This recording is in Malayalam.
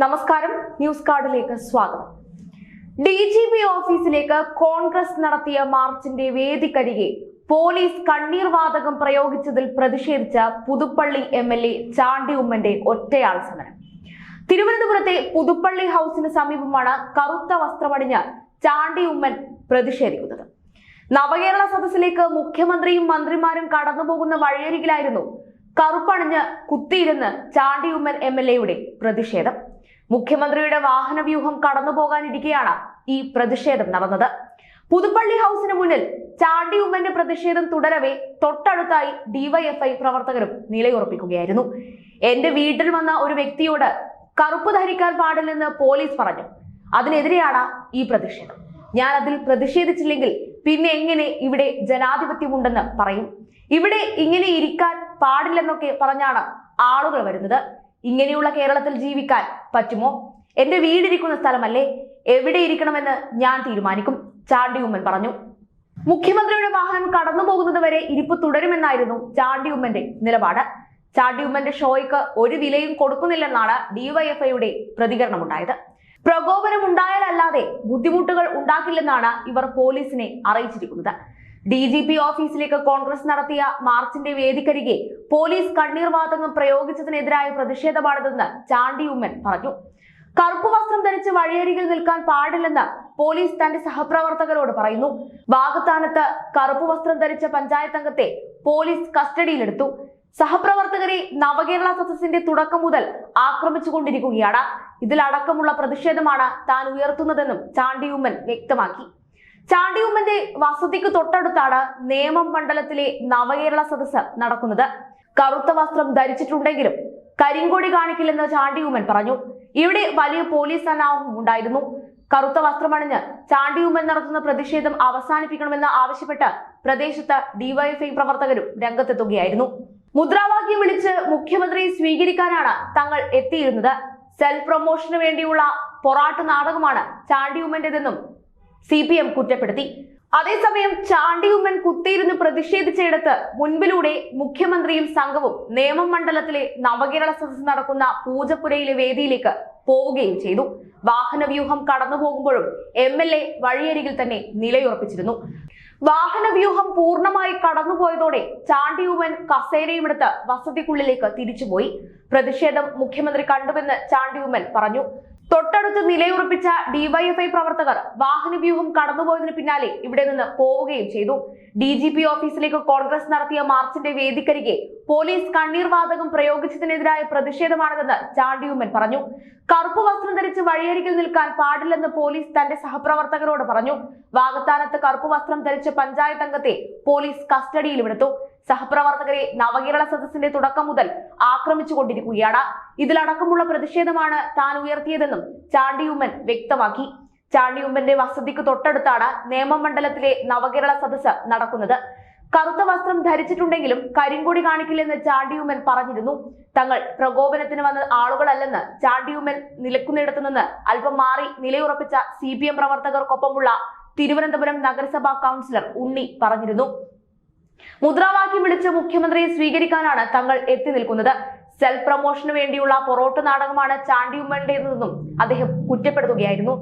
നമസ്കാരം. ന്യൂസ് കാർഡിലേക്ക് സ്വാഗതം. ഡി ജി പി ഓഫീസിലേക്ക് കോൺഗ്രസ് നടത്തിയ മാർച്ചിന്റെ വേദിക്കരികെ പോലീസ് കണ്ണീർ വാതകം പ്രയോഗിച്ചതിൽ പ്രതിഷേധിച്ച Puthuppally M L A Chandy ഉമ്മന്റെ ഒറ്റയാൾ സമരം. തിരുവനന്തപുരത്തെ പുതുപ്പള്ളി ഹൗസിന് സമീപമാണ് കറുത്ത വസ്ത്രമണിഞ്ഞ് ചാണ്ടി ഉമ്മൻ പ്രതിഷേധിക്കുന്നത്. നവകേരള സദസ്സിലേക്ക് മുഖ്യമന്ത്രിയും മന്ത്രിമാരും കടന്നുപോകുന്ന വഴിയരികിലായിരുന്നു കറുപ്പണിഞ്ഞ് കുത്തിയിരുന്ന് ചാണ്ടി ഉമ്മൻ എം എൽ എയുടെ പ്രതിഷേധം. മുഖ്യമന്ത്രിയുടെ വാഹനവ്യൂഹം കടന്നുപോകാനിരിക്കെയാണ് ഈ പ്രതിഷേധം നടന്നത്. പുതുപ്പള്ളി ഹൗസിന് മുന്നിൽ ചാണ്ടി ഉമ്മന്റെ പ്രതിഷേധം തുടരവേ തൊട്ടടുത്തായി ഡിവൈഎഫ്ഐ പ്രവർത്തകരും നിലയുറപ്പിക്കുകയായിരുന്നു. എന്റെ വീട്ടിൽ വന്ന ഒരു വ്യക്തിയോട് കറുപ്പ് ധരിക്കാൻ പാടില്ലെന്ന് പോലീസ് പറഞ്ഞു. അതിനെതിരെയാണ് ഈ പ്രതിഷേധം. ഞാൻ അതിൽ പ്രതിഷേധിച്ചില്ലെങ്കിൽ പിന്നെ എങ്ങനെ ഇവിടെ ജനാധിപത്യമുണ്ടെന്ന് പറയും. ഇവിടെ ഇങ്ങനെ ഇരിക്കാൻ പാടില്ലെന്നൊക്കെ പറഞ്ഞാണ് ആളുകൾ വരുന്നത്. ഇങ്ങനെയുള്ള കേരളത്തിൽ ജീവിക്കാൻ പറ്റുമോ? എന്റെ വീടിരിക്കുന്ന സ്ഥലമല്ലേ? എവിടെ ഇരിക്കണമെന്ന് ഞാൻ തീരുമാനിക്കും ചാണ്ടി ഉമ്മൻ പറഞ്ഞു. മുഖ്യമന്ത്രിയുടെ വാഹനം കടന്നു പോകുന്നത് വരെ ഇരിപ്പ് തുടരുമെന്നായിരുന്നു ചാണ്ടി ഉമ്മന്റെ നിലപാട്. ചാണ്ടി ഉമ്മന്റെ ഷോയ്ക്ക് ഒരു വിലയും കൊടുക്കുന്നില്ലെന്നാണ് ഡിവൈഎഫ്ഐയുടെ പ്രതികരണമുണ്ടായത്. പ്രകോപനം ഉണ്ടായാലല്ലാതെ ബുദ്ധിമുട്ടുകൾ ഉണ്ടാക്കില്ലെന്നാണ് ഇവർ പോലീസിനെ അറിയിച്ചിരിക്കുന്നത്. ഡി ജി പി ഓഫീസിലേക്ക് കോൺഗ്രസ് നടത്തിയ മാർച്ചിന്റെ വേദിക്കരികെ പോലീസ് കണ്ണീർവാതകം പ്രയോഗിച്ചതിനെതിരായ പ്രതിഷേധമാണിതെന്ന് ചാണ്ടി ഉമ്മൻ പറഞ്ഞു. കറുപ്പ് വസ്ത്രം ധരിച്ച് വഴിയരികിൽ നിൽക്കാൻ പാടില്ലെന്ന് പോലീസ് തന്റെ സഹപ്രവർത്തകരോട് പറയുന്നു. വാഗത്താനത്ത് കറുപ്പ് വസ്ത്രം ധരിച്ച പഞ്ചായത്ത് അംഗത്തെ പോലീസ് കസ്റ്റഡിയിലെടുത്തു. സഹപ്രവർത്തകരെ നവകേരള സദസ്സിന്റെ തുടക്കം മുതൽ ആക്രമിച്ചുകൊണ്ടിരിക്കുകയാണ്. ഇതിലടക്കമുള്ള പ്രതിഷേധമാണ് താൻ ഉയർത്തുന്നതെന്നും ചാണ്ടിയുമ്മൻ വ്യക്തമാക്കി. ചാണ്ടിയുമ്മന്റെ വസതിക്ക് തൊട്ടടുത്താണ് നേമം മണ്ഡലത്തിലെ നവകേരള സദസ്സ് നടക്കുന്നത്. കറുത്ത വസ്ത്രം ധരിച്ചിട്ടുണ്ടെങ്കിലും കരിങ്കൊടി കാണിക്കില്ലെന്ന് ചാണ്ടിയുമ്മൻ പറഞ്ഞു. ഇവിടെ വലിയ പോലീസ് സന്നാഹവും ഉണ്ടായിരുന്നു. കറുത്ത വസ്ത്രമണിഞ്ഞ് ചാണ്ടിയുമ്മൻ നടത്തുന്ന പ്രതിഷേധം അവസാനിപ്പിക്കണമെന്ന് ആവശ്യപ്പെട്ട് പ്രദേശത്ത് ഡിവൈഎഫ്ഐ പ്രവർത്തകരും രംഗത്തെത്തുകയായിരുന്നു. മുദ്രാവാക്യം വിളിച്ച് മുഖ്യമന്ത്രി സ്വീകരിക്കാനാണ് തങ്ങൾ എത്തിയിരുന്നത്. സെൽഫ് പ്രൊമോഷന് വേണ്ടിയുള്ള പൊറാട്ട് നാടകമാണ് ചാണ്ടിയുമ്മന്റേതെന്നും സി പി എം കുറ്റപ്പെടുത്തി. അതേസമയം ചാണ്ടി ഉമ്മൻ കുത്തിയിരുന്ന് പ്രതിഷേധിച്ചയിടത്ത് മുൻപിലൂടെ മുഖ്യമന്ത്രിയും സംഘവും നേമം മണ്ഡലത്തിലെ നവകേരള സദസ് നടക്കുന്ന പൂജപ്പുരയിലെ വേദിയിലേക്ക് പോവുകയും ചെയ്തു. വാഹനവ്യൂഹം കടന്നുപോകുമ്പോഴും എം എൽ എ വഴിയരികിൽ തന്നെ നിലയുറപ്പിച്ചിരുന്നു. വാഹനവ്യൂഹം പൂർണമായി കടന്നുപോയതോടെ ചാണ്ടിയൂമൻ കസേരയും എടുത്ത് വസതിക്കുള്ളിലേക്ക് തിരിച്ചുപോയി. പ്രതിഷേധം മുഖ്യമന്ത്രി കണ്ടുവെന്ന് ചാണ്ടിയൂമൻ പറഞ്ഞു. തൊട്ടടുത്ത് നിലയുറപ്പിച്ച ഡിവൈഎഫ്ഐ പ്രവർത്തകർ വാഹനവ്യൂഹം കടന്നുപോയതിനു പിന്നാലെ ഇവിടെ നിന്ന് പോവുകയും ചെയ്തു. ഡി ജി പി ഓഫീസിലേക്ക് കോൺഗ്രസ് നടത്തിയ മാർച്ചിന്റെ വേദിക്കരികെ പോലീസ് കണ്ണീർ വാതകം പ്രയോഗിച്ചതിനെതിരായ പ്രതിഷേധമാണിതെന്ന് ചാണ്ടിയുമ്മൻ പറഞ്ഞു. കറുപ്പ് വസ്ത്രം ധരിച്ച് വഴിയരികിൽ നിൽക്കാൻ പാടില്ലെന്ന് പോലീസ് തന്റെ സഹപ്രവർത്തകരോട് പറഞ്ഞു. വാഗത്താനത്ത് കറുപ്പ് വസ്ത്രം ധരിച്ച പഞ്ചായത്ത് അംഗത്തെ പോലീസ് കസ്റ്റഡിയിൽ കസ്റ്റഡിയിലുമെടുത്തു സഹപ്രവർത്തകരെ നവകേരള സദസ്സിന്റെ തുടക്കം മുതൽ ആക്രമിച്ചുകൊണ്ടിരിക്കുകയാണ്. ഇതിലടക്കമുള്ള പ്രതിഷേധമാണ് താൻ ഉയർത്തിയതെന്നും ചാണ്ടിയുമ്മൻ വ്യക്തമാക്കി. ചാണ്ടിയുമ്മന്റെ വസതിക്ക് തൊട്ടടുത്താണ് നേമം മണ്ഡലത്തിലെ നവകേരള സദസ്സ് നടക്കുന്നത്. കറുത്ത വസ്ത്രം ധരിച്ചിട്ടുണ്ടെങ്കിലും കരിങ്കൊടി കാണിക്കില്ലെന്ന് ചാണ്ടിയുമ്മൻ പറഞ്ഞിരുന്നു. തങ്ങൾ പ്രകോപനത്തിന് വന്ന ആളുകളല്ലെന്ന് ചാണ്ടിയുമ്മൻ നിൽക്കുന്നിടത്തു നിന്ന് അല്പം മാറി നിലയുറപ്പിച്ച സി പി എം പ്രവർത്തകർക്കൊപ്പമുള്ള തിരുവനന്തപുരം നഗരസഭാ കൗൺസിലർ ഉണ്ണി പറഞ്ഞിരുന്നു. മുദ്രാവാക്യം വിളിച്ച് മുഖ്യമന്ത്രിയെ സ്വീകരിക്കാനാണ് തങ്ങൾ എത്തി നിൽക്കുന്നത്. സെൽഫ് പ്രൊമോഷന് വേണ്ടിയുള്ള പൊറോട്ട് നാടകമാണ് ചാണ്ടിയുമ്മന്റേതെന്നും അദ്ദേഹം കുറ്റപ്പെടുത്തുകയായിരുന്നു.